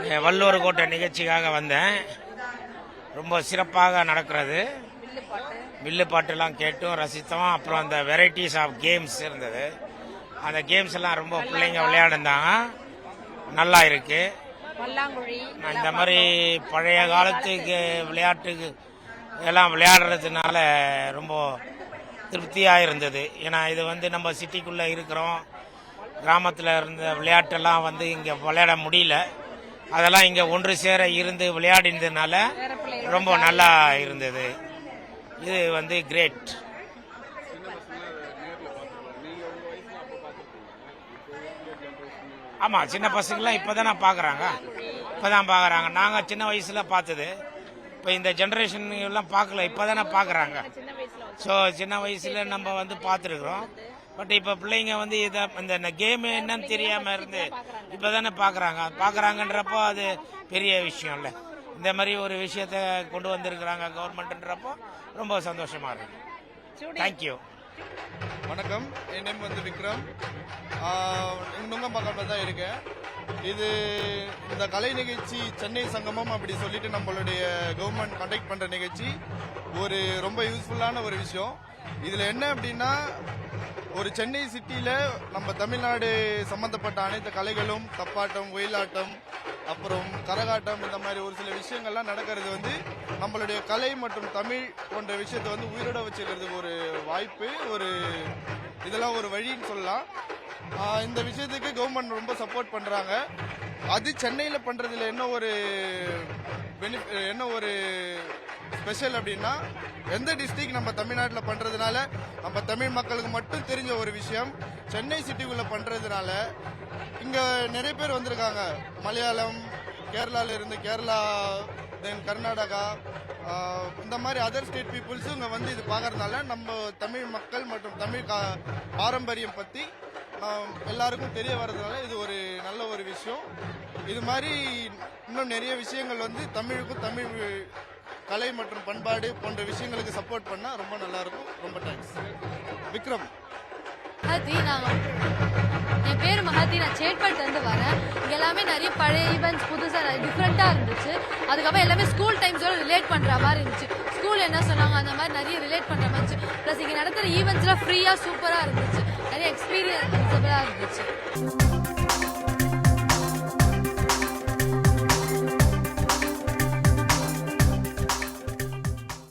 வள்ளுவர் கோட்டை நிகழ்ச்சிக்காக வந்தேன். ரொம்ப சிறப்பாக நடக்கிறது. வில்லு பாட்டுலாம் கேட்டும் ரசித்தோம். அப்புறம் அந்த வெரைட்டிஸ் ஆஃப் கேம்ஸ் இருந்தது. அந்த கேம்ஸ் எல்லாம் ரொம்ப பிள்ளைங்க விளையாடுந்தாங்க நல்லா இருக்கு. இந்த மாதிரி பழைய காலத்துக்கு விளையாட்டுக்கு எல்லாம் விளையாடுறதுனால ரொம்ப திருப்தியாக இருந்தது. ஏன்னா இது வந்து நம்ம சிட்டிக்குள்ளே இருக்கிறோம். கிராமத்தில் இருந்த விளையாட்டெல்லாம் வந்து இங்கே விளையாட முடியல. அதெல்லாம் இங்கே ஒன்று சேர இருந்து விளையாடினதுனால ரொம்ப நல்லா இருந்தது. இது வந்து கிரேட் ஆமாம் சின்ன பசங்களாம் இப்போ தானே பார்க்குறாங்க இப்போ தான் பார்க்குறாங்க நாங்கள் சின்ன வயசில் பார்த்தது. இப்போ இந்த ஜென்ரேஷன் எல்லாம் பார்க்கல இப்போ தானே பார்க்குறாங்க ஸோ சின்ன வயசில் நம்ம வந்து பார்த்துருக்குறோம். பட் இப்போ பிள்ளைங்க வந்து இதை இந்த கேம் என்னன்னு தெரியாமல் இருந்து இப்போ தானே பார்க்குறாங்க பார்க்குறாங்கன்றப்போ அது பெரிய விஷயம் இல்லை இந்த மாதிரி ஒரு விஷயத்த கொண்டு வந்திருக்கிறாங்க கவர்மெண்ட்ன்றப்போ ரொம்ப சந்தோஷமாக இருக்கு. தேங்க்யூ வணக்கம். என் நேம் வந்து விக்ரம். ஆஹ் நுங்கம்பாக்கம்ல தான் இருக்கேன். இது இந்த கலை நிகழ்ச்சி சென்னை சங்கமம் அப்படி சொல்லிட்டு நம்மளுடைய கவர்மெண்ட் கண்டக்ட் பண்ற நிகழ்ச்சி. ஒரு ரொம்ப யூஸ்ஃபுல்லான ஒரு விஷயம். இதுல என்ன அப்படின்னா ஒரு சென்னை சிட்டியில நம்ம தமிழ்நாடு சம்பந்தப்பட்ட அனைத்து கலைகளும் தப்பாட்டம் ஒயிலாட்டம் அப்புறம் கரகாட்டம் இந்த மாதிரி ஒரு சில விஷயங்கள்லாம் நடக்கிறது வந்து நம்மளுடைய கலை மற்றும் தமிழ் போன்ற விஷயத்தை வந்து உயிரோட வச்சுக்கிறதுக்கு ஒரு வாய்ப்பு ஒரு இதெல்லாம் ஒரு வழின்னு சொல்லலாம். இந்த விஷயத்துக்கு கவர்மெண்ட் ரொம்ப சப்போர்ட் பண்ணுறாங்க அது சென்னையில் பண்ணுறதுல என்ன ஒரு பெனிஃபிட் என்ன ஒரு ஸ்பெஷல் அப்படின்னா எந்த டிஸ்ட்ரிக்ட் நம்ம தமிழ்நாட்டில் பண்ணுறதுனால நம்ம தமிழ் மக்களுக்கு மட்டும் தெரிஞ்ச ஒரு விஷயம் சென்னை சிட்டிக்குள்ளே பண்ணுறதுனால இங்கே நிறைய பேர் வந்திருக்காங்க. மலையாளம் கேரளாவில் இருந்து கேரளா தென் கர்நாடகா uh, இந்த மாதிரி அதர் ஸ்டேட் பீப்புள்ஸும் இங்கே வந்து இது பார்க்கறதுனால நம்ம தமிழ் மக்கள் மற்றும் தமிழ் கா- பாரம்பரியம் பற்றி எல்லாருக்கும் தெரிய வர்றதுனால இது ஒரு நல்ல ஒரு விஷயம். இது மாதிரி இன்னும் நிறைய விஷயங்கள் வந்து தமிழுக்கும் தமிழ் கலை மற்றும் பண்பாடு போன்ற விஷயங்களுக்கு சப்போர்ட் பண்ணால் ரொம்ப நல்லாயிருக்கும் ரொம்ப தேங்க்ஸ் விக்ரம். என் பேர் மஹதி நான் சேட்பட்ல வரேன். இங்கே எல்லாமே நிறைய பழைய ஈவெண்ட்ஸ் புதுசாக டிஃப்ரெண்ட்டாக இருந்துச்சு. அதுக்கப்புறம் எல்லாமே ஸ்கூல் டைம்ஸோட ரிலேட் பண்ணுற மாதிரி இருந்துச்சு. ஸ்கூல் என்ன சொன்னாங்க? அந்த மாதிரி நிறைய ரிலேட் பண்ணுற மாதிரி இருந்துச்சு. ப்ளஸ் இங்கே நடத்துகிற ஈவெண்ட்ஸ்லாம் ஃப்ரீயாக சூப்பராக இருந்துச்சு. நிறைய எக்ஸ்பீரியன்ஸபிளா இருந்துச்சு.